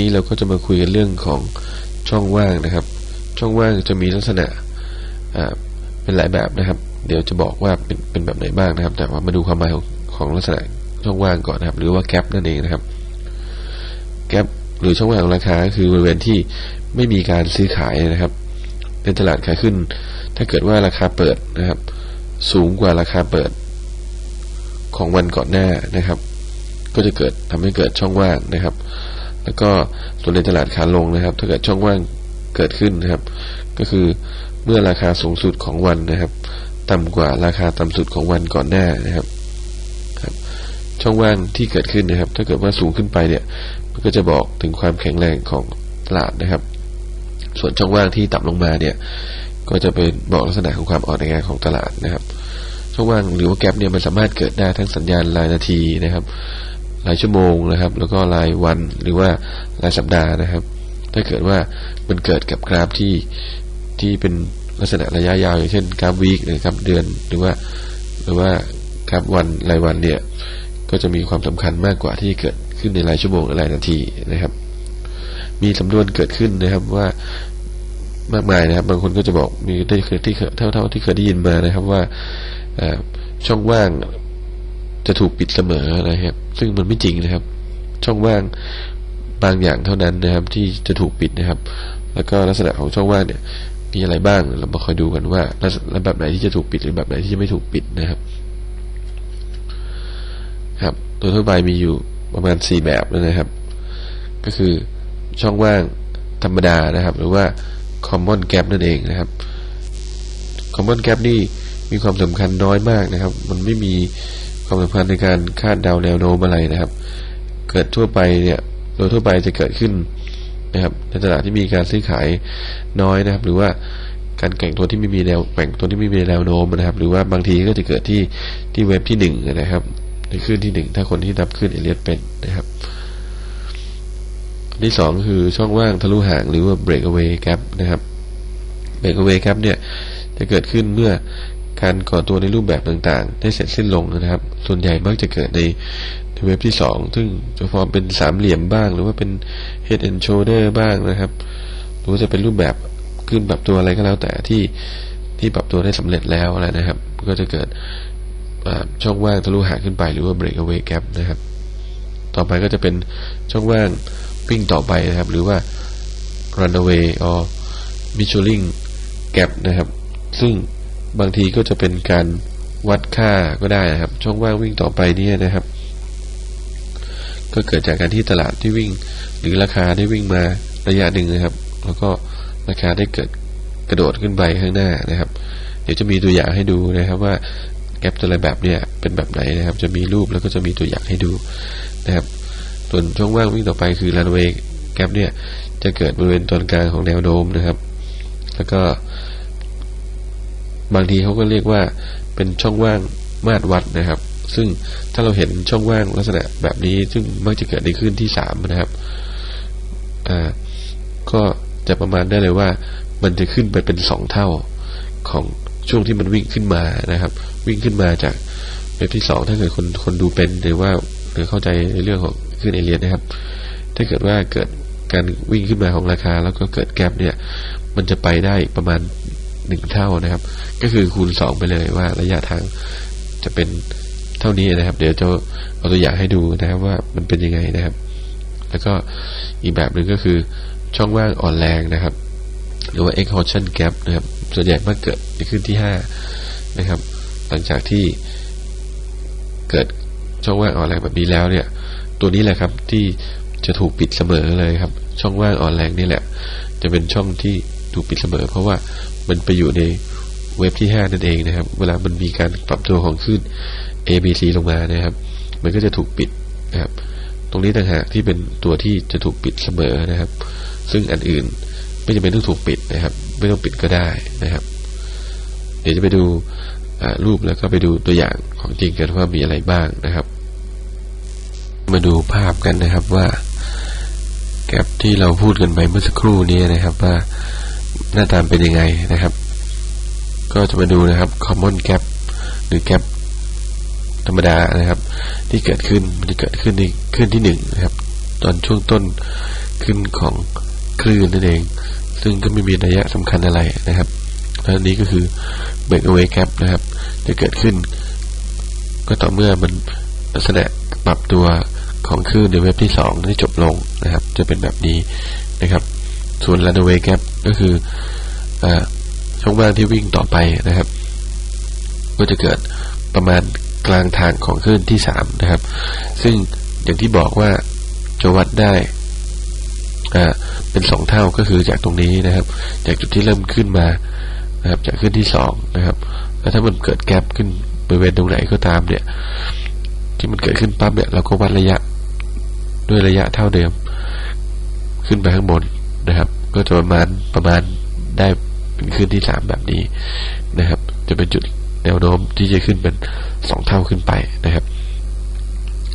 นี้เราก็จะมาคุยกันเรื่องของช่องว่างนะครับ ช่องว่างจะมีลักษณะเป็นหลายแบบนะครับ เดี๋ยวจะบอกว่าเป็นเป็นแบบไหนบ้างนะครับ แต่ว่ามาดูความหมายของของลักษณะช่องว่างก่อนนะครับ หรือว่าแกลบนั่นเองนะครับ แกลบหรือช่องว่างของราคาคือบริเวณที่ไม่มีการซื้อขายนะครับ เป็นตลาดขายขึ้น ถ้าเกิดว่าราคาเปิดนะครับ สูงกว่าราคาเปิดของวันก่อนหน้านะครับ ก็จะเกิดทำให้เกิดช่องว่างนะครับ แล้วก็ส่วนในตลาดขาลงนะครับ ถ้าเกิดช่องว่างเกิดขึ้นนะครับ ก็คือเมื่อราคาสูงสุดของวันนะครับ ต่ำกว่าราคาต่ำสุดของวันก่อนหน้านะครับครับ ช่องว่างที่เกิดขึ้นนะครับ ถ้าเกิดว่าสูงขึ้นไปเนี่ย มันก็จะบอกถึงความแข็งแรงของตลาดนะครับ ส่วนช่องว่างที่ต่ำลงมาเนี่ย ก็จะเป็นบอกลักษณะของความอ่อนแอของตลาดนะครับ ช่องว่างหรือว่าแกลบเนี่ยมันสามารถเกิดได้ทั้งสัญญาณรายนาทีนะครับ รายชั่วโมงนะครับ แล้วก็รายวันหรือว่ารายสัปดาห์นะครับ ถ้าเกิดว่ามันเกิดกับกราฟที่ที่เป็นลักษณะระยะยาว อย่างเช่นกราฟวีคหรือกราฟเดือนหรือว่าหรือว่ากราฟวันรายวันเนี่ยก็จะมีความสำคัญมากกว่าที่เกิดขึ้นในรายชั่วโมงหรือรายนาทีนะครับ มีสำนวนเกิดขึ้นนะครับว่ามากมายนะครับ บางคนก็จะบอกมีได้เคยที่เคยเท่าเท่าที่เคยได้ยินมานะครับว่าช่องว่าง จะถูกปิดเสมอนะครับ ซึ่งมันไม่จริงนะครับ ช่องว่างบางอย่างเท่านั้นนะครับ ที่จะถูกปิดนะครับ แล้วก็ลักษณะของช่องว่างเนี่ย มีอะไรบ้าง เรามาคอยดูกันว่าแล้วแบบไหนที่จะถูกปิดหรือแบบไหนที่จะไม่ถูกปิดนะครับ ครับ โดยทั่วไปมีอยู่ประมาณสี่แบบนะครับ ก็คือช่องว่างธรรมดานะครับ หรือว่า common gap นั่นเองนะครับ common gap นี่มีความสำคัญน้อยมากนะครับ มันไม่มี ความสำคัญในการคาดเดาแนวโน้มอะไรนะครับ เกิดทั่วไปเนี่ยโดยทั่วไปจะเกิดขึ้นนะครับในตลาดที่มีการซื้อขายน้อยนะครับ หรือว่าการแข่งตัวที่ไม่มีแนวแข่งตัวที่ไม่มีแนวโน้มนะครับ หรือว่าบางทีก็จะเกิดที่ที่เว็บที่หนึ่งนะครับในขึ้นที่หนึ่งถ้าคนที่นับขึ้นเอเลียเป็นนะครับที่สองคือช่องว่างทะลุห่างหรือว่า breakaway gap นะครับ breakaway gap เนี่ยจะเกิดขึ้นเมื่อ การก่อตัวในรูปแบบต่างๆ ได้เสร็จสิ้นลงนะครับ ส่วนใหญ่มักจะเกิดในเว็บที่สองซึ่งจะฟอร์มเป็นสามเหลี่ยมบ้าง หรือว่าเป็น head and shoulder บ้างนะครับ หรือว่าจะเป็นรูปแบบขึ้นปรับตัวอะไรก็แล้วแต่ที่ที่ปรับตัวได้สำเร็จแล้วอะไรนะครับ ก็จะเกิดช่องว่างทะลุห่าขึ้นไปหรือว่า breakaway gap นะครับ ต่อไปก็จะเป็นช่องว่างวิ่งต่อไปนะครับ หรือว่า runaway or measuring gap นะครับ ซึ่ง บางทีก็จะเป็นการวัดค่าก็ได้นะครับ ช่องว่างวิ่งต่อไปนี้นะครับ ก็เกิดจากการที่ตลาดที่วิ่ง หรือราคาได้วิ่งมาระยะหนึ่งนะครับ แล้วก็ราคาได้เกิดกระโดดขึ้นไปข้างหน้านะครับ เดี๋ยวจะมีตัวอย่างให้ดูนะครับว่าแกลบตัวอะไรแบบเนี้ยเป็นแบบไหนนะครับ จะมีรูปแล้วก็จะมีตัวอย่างให้ดูนะครับ ส่วนช่องว่างวิ่งต่อไปคือรันเวย์แกลบเนี่ยจะเกิดบริเวณตอนกลางของแนวโน้มนะครับ แล้วก็างทีเขาก็เรียกว่าเป็นช่องว่างมาตรวัดนะครับ ซึ่งถ้าเราเห็นช่องว่างลักษณะแบบนี้ ซึ่งมักจะเกิดในขึ้นที่สามนะครับอ่าก็จะประมาณได้เลยว่า มันจะขึ้นไปเป็นสองเท่าของช่วงที่มันวิ่งขึ้นมานะครับ วิ่งขึ้นมาจากเว็บที่สองถ้าเกิดคนคนดูเป็นหรือว่าหรือเข้าใจในเรื่องของขึ้นเอเลียนนะครับ ถ้าเกิดว่าเกิดการวิ่งขึ้นมาของราคา แล้วก็เกิดแกลบเนี่ย มันจะไปได้ประมาณ หนึ่งเท่านะครับ ก็คือคูณสองไปเลยว่าระยะทางจะเป็นเท่านี้นะครับ เดี๋ยวจะเอาตัวอย่างให้ดูนะครับว่ามันเป็นยังไงนะครับ แล้วก็อีกแบบหนึ่งก็คือช่องว่างอ่อนแรงนะครับ หรือว่า exhaustion gap นะครับ ส่วนใหญ่มักเกิดในขึ้นที่ห้านะครับ หลังจากที่เกิดช่องว่างอ่อนแรงแบบนี้แล้วเนี่ย ตัวนี้แหละครับที่จะถูกปิดเสมอเลยครับ ช่องว่างอ่อนแรงนี่แหละ จะเป็นช่องที่ถูกปิดเสมอ เพราะว่า มันไปอยู่ในเว็บที่ห้านั่นเองนะครับ เวลามันมีการปรับตัวของขึ้น A B C ลงมานะครับ มันก็จะถูกปิดนะครับ ตรงนี้ต่างหากที่เป็นตัวที่จะถูกปิดเสมอนะครับ ซึ่งอันอื่นไม่จำเป็นต้องถูกปิดนะครับ ไม่ต้องปิดก็ได้นะครับ เดี๋ยวจะไปดูรูปแล้วก็ไปดูตัวอย่างของจริงกันว่ามีอะไรบ้างนะครับ มาดูภาพกันนะครับว่าแกลบที่เราพูดกันไปเมื่อสักครู่นี้นะครับว่า หน้าตามเป็นยังไงนะครับ ก็จะมาดูนะครับ common gap หรือ gap ธรรมดานะครับ ที่เกิดขึ้นมันจะเกิดขึ้นในขึ้นที่หนึ่งนะครับ ตอนช่วงต้นขึ้นของคลื่นนั่นเอง ซึ่งก็ไม่มีนัยสำคัญอะไรนะครับและอันนี้ก็คือ breakaway gap นะครับ จะเกิดขึ้น ก็ต่อเมื่อมันลักษณะปรับตัวของคลื่นในเว็บที่สองได้จบลงนะครับ จะเป็นแบบนี้นะครับ ส่วน runaway gap ก็คืออช่องว่างที่วิ่งต่อไปนะครับ ก็จะเกิดประมาณกลางทางของคลื่นที่สามนะครับ ซึ่งอย่างที่บอกว่าจะวัดได้เป็นสองเท่าก็คือจากตรงนี้นะครับ จากจุดที่เริ่มขึ้นมานะครับ จากขึ้นที่สองนะครับแล้วถ้ามันเกิดแกลบขึ้นบริเวณตรงไหนก็ตามเนี่ย ที่มันเกิดขึ้นปั๊บเนี่ยเราก็วัดระยะ ด้วยระยะเท่าเดิม ขึ้นไปข้างบน นะครับ ก็จะประมาณประมาณได้เป็นขึ้นที่สามแบบนี้นะครับ จะเป็นจุดแนวโน้มที่จะขึ้นเป็นสองเท่าขึ้นไปนะครับ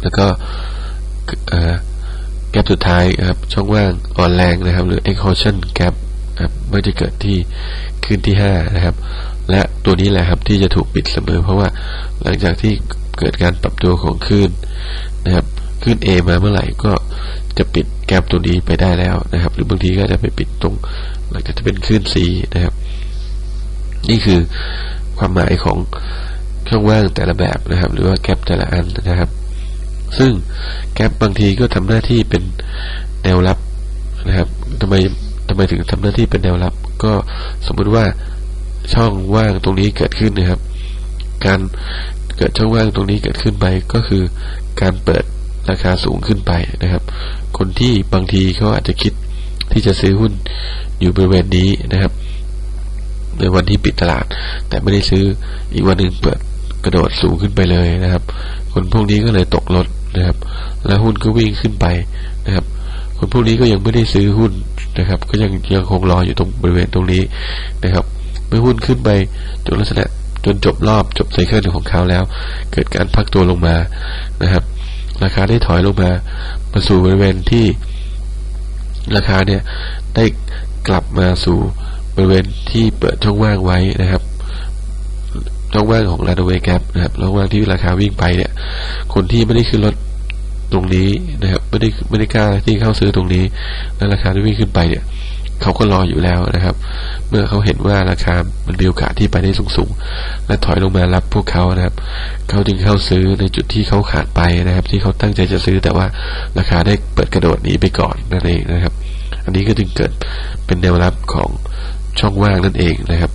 แล้วก็แกลบสุดท้ายครับ ช่องว่างอ่อนแรงนะครับ หรือ exhaustion gap ครับมันจะเกิดที่ขึ้นที่ห้านะครับ และตัวนี้แหละครับที่จะถูกปิดเสมอ เพราะว่าหลังจากที่เกิดการปรับตัวของคลื่นนะครับ คลื่น A มาเมื่อไหร่ก็จะปิดแกลบตัวนี้ไปได้แล้วนะครับ หรือบางทีก็จะไปปิดตรงหลังจากจะเป็นคลื่น C นะครับ นี่คือความหมายของช่องว่างแต่ละแบบนะครับ หรือว่าแกลบแต่ละอันนะครับ ซึ่งแกลบบางทีก็ทำหน้าที่เป็นแนวรับนะครับทำไมทำไมถึงทำหน้าที่เป็นแนวรับ ก็สมมุติว่าช่องว่างตรงนี้เกิดขึ้นนะครับ การเกิดช่องว่างตรงนี้เกิดขึ้นไปก็คือการเปิด ราคาสูงขึ้นไปนะครับ คนที่บางทีเขาอาจจะคิดที่จะซื้อหุ้นอยู่บริเวณนี้นะครับ ในวันที่ปิดตลาด แต่ไม่ได้ซื้ออีกวันหนึ่งเปิดกระโดดสูงขึ้นไปเลยนะครับ คนพวกนี้ก็เลยตกรถนะครับ แล้วหุ้นก็วิ่งขึ้นไปนะครับ คนพวกนี้ก็ยังไม่ได้ซื้อหุ้นนะครับ ก็ยังยังคงรออยู่ตรงบริเวณตรงนี้นะครับ เมื่อหุ้นขึ้นไปจนลักษณะจนจบรอบจบไซเคิลของเขาแล้ว เกิดการพักตัวลงมานะครับ ราคาได้ถอยลงมามาสู่บริเวณที่ราคาเนี่ยได้กลับมาสู่บริเวณที่เปิดช่องว่างไว้นะครับช่องว่างของ r u n a w a y gap นะครับช่องว่างที่ราคาวิ่งไปเนี่ย คนที่ไม่ได้ขึ้นรถตรงนี้นะครับไม่ได้ไม่ได้กล้าที่เข้าซื้อตรงนี้ แล้วราคาที่วิ่งขึ้นไปเนี่ย เขาก็รออยู่แล้วนะครับ เมื่อเขาเห็นว่าราคา มันมีโอกาสที่ไปได้สูงๆ และถอยลงมารับพวกเขานะครับ เขาจึงเข้าซื้อในจุดที่เขาขาดไปนะครับ ที่เขาตั้งใจจะซื้อแต่ว่าราคาได้เปิดกระโดดหนีไปก่อนนั่นเองนะครับ อันนี้ก็จึงเกิดเป็นแนวรับของช่องว่างนั่นเองนะครับ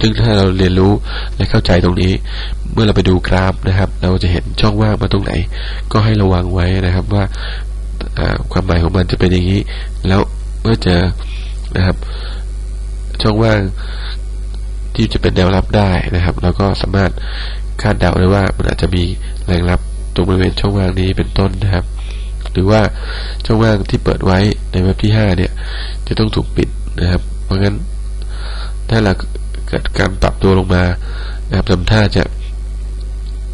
ซึ่งถ้าเราเรียนรู้และเข้าใจตรงนี้ เมื่อเราไปดูกราฟนะครับ เราจะเห็นช่องว่างมาตรงไหน ก็ให้ระวังไว้นะครับว่าความหมายของมันจะเป็นอย่างนี้ แล้ว เมื่อเจอนะครับ ช่องว่างที่จะเป็นแนวรับได้นะครับ เราก็สามารถคาดเดาได้ว่ามันอาจจะมีแรงรับตรงบริเวณช่องว่างนี้เป็นต้นนะครับ หรือว่าช่องว่างที่เปิดไว้ในเว็บที่ห้าเนี่ย จะต้องถูกปิดนะครับ เพราะงั้นถ้าเราเกิดการปรับตัวลงมานะครับทำท่าจะ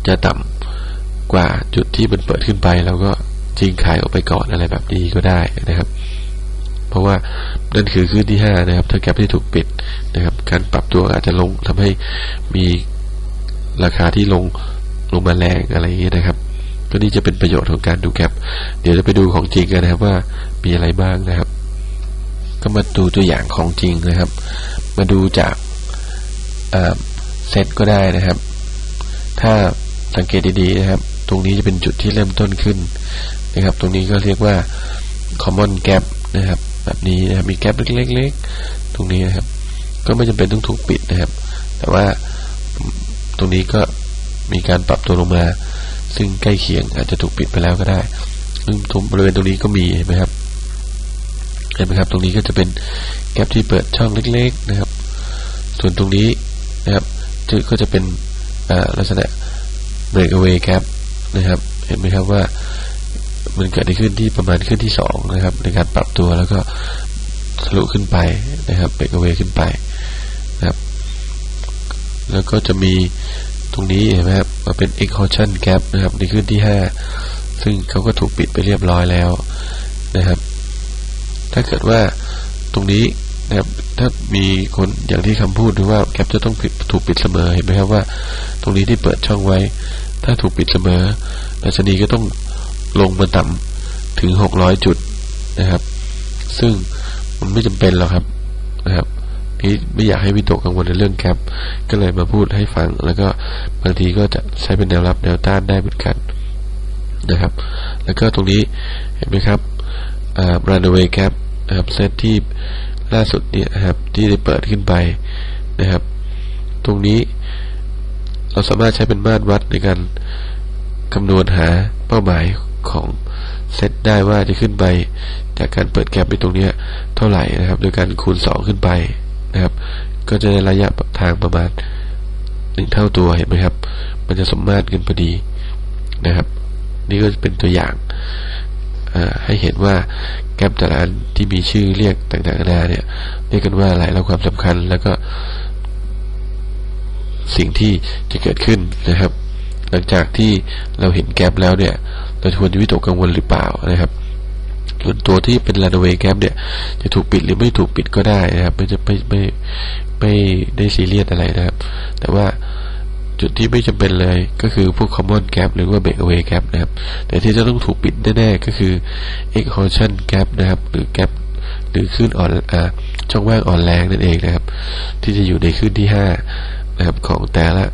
จะต่ำกว่าจุดที่มันเปิดขึ้นไปเราก็ทิ้งขายออกไปก่อนอะไรแบบนี้ก็ได้นะครับ เพราะว่านั่นคือขึ้นที่ห้านะครับถ้าแกลบที่ถูกปิดนะครับ การปรับตัวอาจจะลงทำให้มีราคาที่ลงลงมาแรงอะไรอย่างนี้นะครับ ก็นี่จะเป็นประโยชน์ของการดูแกลบเดี๋ยวจะไปดูของจริงกันนะครับว่ามีอะไรบ้างนะครับ ก็มาดูตัวอย่างของจริงนะครับ มาดูจากเซตก็ได้นะครับ ถ้าสังเกตดีๆนะครับ ตรงนี้จะเป็นจุดที่เริ่มต้นขึ้นนะครับ ตรงนี้ก็เรียกว่า common gap นะครับ แบบนี้นะครับมีแกลบเล็กๆ ตรงนี้นะครับ ก็ไม่จำเป็นต้องถูกปิดนะครับ แต่ว่าตรงนี้ก็มีการปรับตัวลงมา ซึ่งใกล้เคียงอาจจะถูกปิดไปแล้วก็ได้ซึ่งตรงบริเวณตรงนี้ก็มีเห็นไหมครับเห็นไหมครับ ตรงนี้ก็จะเป็นแกลบที่เปิดช่องเล็ก ๆนะครับ ส่วนตรงนี้นะครับก็จะเป็นลักษณะ breakaway gap นะครับ เห็นไหมครับว่า มันเกิดขึ้นที่ประมาณขึ้นที่สองนะครับ ในการปรับตัวแล้วก็ทะลุขึ้นไปนะครับเบรกเวขึ้นไปนะครับ แล้วก็จะมีตรงนี้เห็นไหมครับมาเป็น exhaustion gap นะครับ ในขึ้นที่ห้าซึ่งเขาก็ถูกปิดไปเรียบร้อยแล้วนะครับ ถ้าเกิดว่าตรงนี้นะครับถ้ามีคนอย่างที่คำพูดหรือว่าแกปจะต้องถูกปิดเสมอเห็นไหมครับว่า ตรงนี้ที่เปิดช่องไว้ ถ้าถูกปิดเสมอดัชนีก็ต้อง ลงมาต่ำถึงหกร้อยจุดนะครับ ซึ่งมันไม่จำเป็นหรอกครับนะครับนี่ไม่อยากให้วิตกกังวลในเรื่องแคปก็เลยมาพูดให้ฟัง แล้วก็บางทีก็จะใช้เป็นแนวรับแนวต้านได้เหมือนกันนะครับ แล้วก็ตรงนี้เห็นไหมครับอ่า runaway gap นะครับเซตที่ล่าสุดเนี่ยครับที่ได้เปิดขึ้นไปนะครับ ตรงนี้เราสามารถใช้เป็นมาตรวัดในการคำนวณหาเป้าหมาย ของเซตได้ว่าจะขึ้นไปจากการเปิดแกลบไปตรงนี้เท่าไหร่นะครับ โดยการคูณสองขึ้นไปนะครับ ก็จะได้ระยะทางประมาณหนึ่งเท่าตัวเห็นไหมครับ มันจะสมมาตรกันพอดีนะครับ นี่ก็เป็นตัวอย่างให้เห็นว่าแกลบแต่ละอันที่มีชื่อเรียกต่างๆนานาเนี่ยเรียกกันว่าอะไรแล้วความสำคัญแล้วก็ สิ่งที่จะเกิดขึ้นนะครับ หลังจากที่เราเห็นแกลบแล้วเนี่ย เราควรจะวิตกกังวลหรือเปล่านะครับ ส่วนตัวที่เป็น runaway gap เนี่ย จะถูกปิดหรือไม่ถูกปิดก็ได้นะครับไม่จะไม่ไม่ไม่ได้ซีเรียสอะไรนะครับ แต่ว่าจุดที่ไม่จำเป็นเลยก็คือพวก common gap หรือว่า breakaway gap นะครับ แต่ที่จะต้องถูกปิดแน่ๆก็คือ exhaustion gap นะครับ หรือ gap หรือขึ้นอ่อนอ่าช่องว่างอ่อนแรงนั่นเองนะครับ ที่จะอยู่ในขึ้นที่ห้านะครับของแต่ละ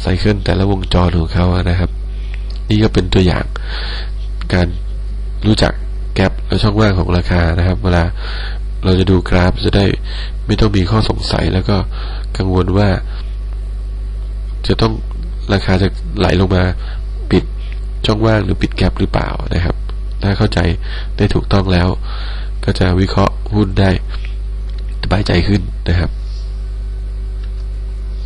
ไซเคิลแต่ละวงจรของเขานะครับ นี่ก็เป็นตัวอย่างการรู้จักแกลบและช่องว่างของราคานะครับ เวลาเราจะดูกราฟจะได้ไม่ต้องมีข้อสงสัยแล้วก็กังวลว่า จะต้องราคาจะไหลลงมาปิดช่องว่างหรือปิดแกลบหรือเปล่านะครับ ถ้าเข้าใจได้ถูกต้องแล้ว ก็จะวิเคราะห์หุ้นได้สบายใจขึ้นนะครับ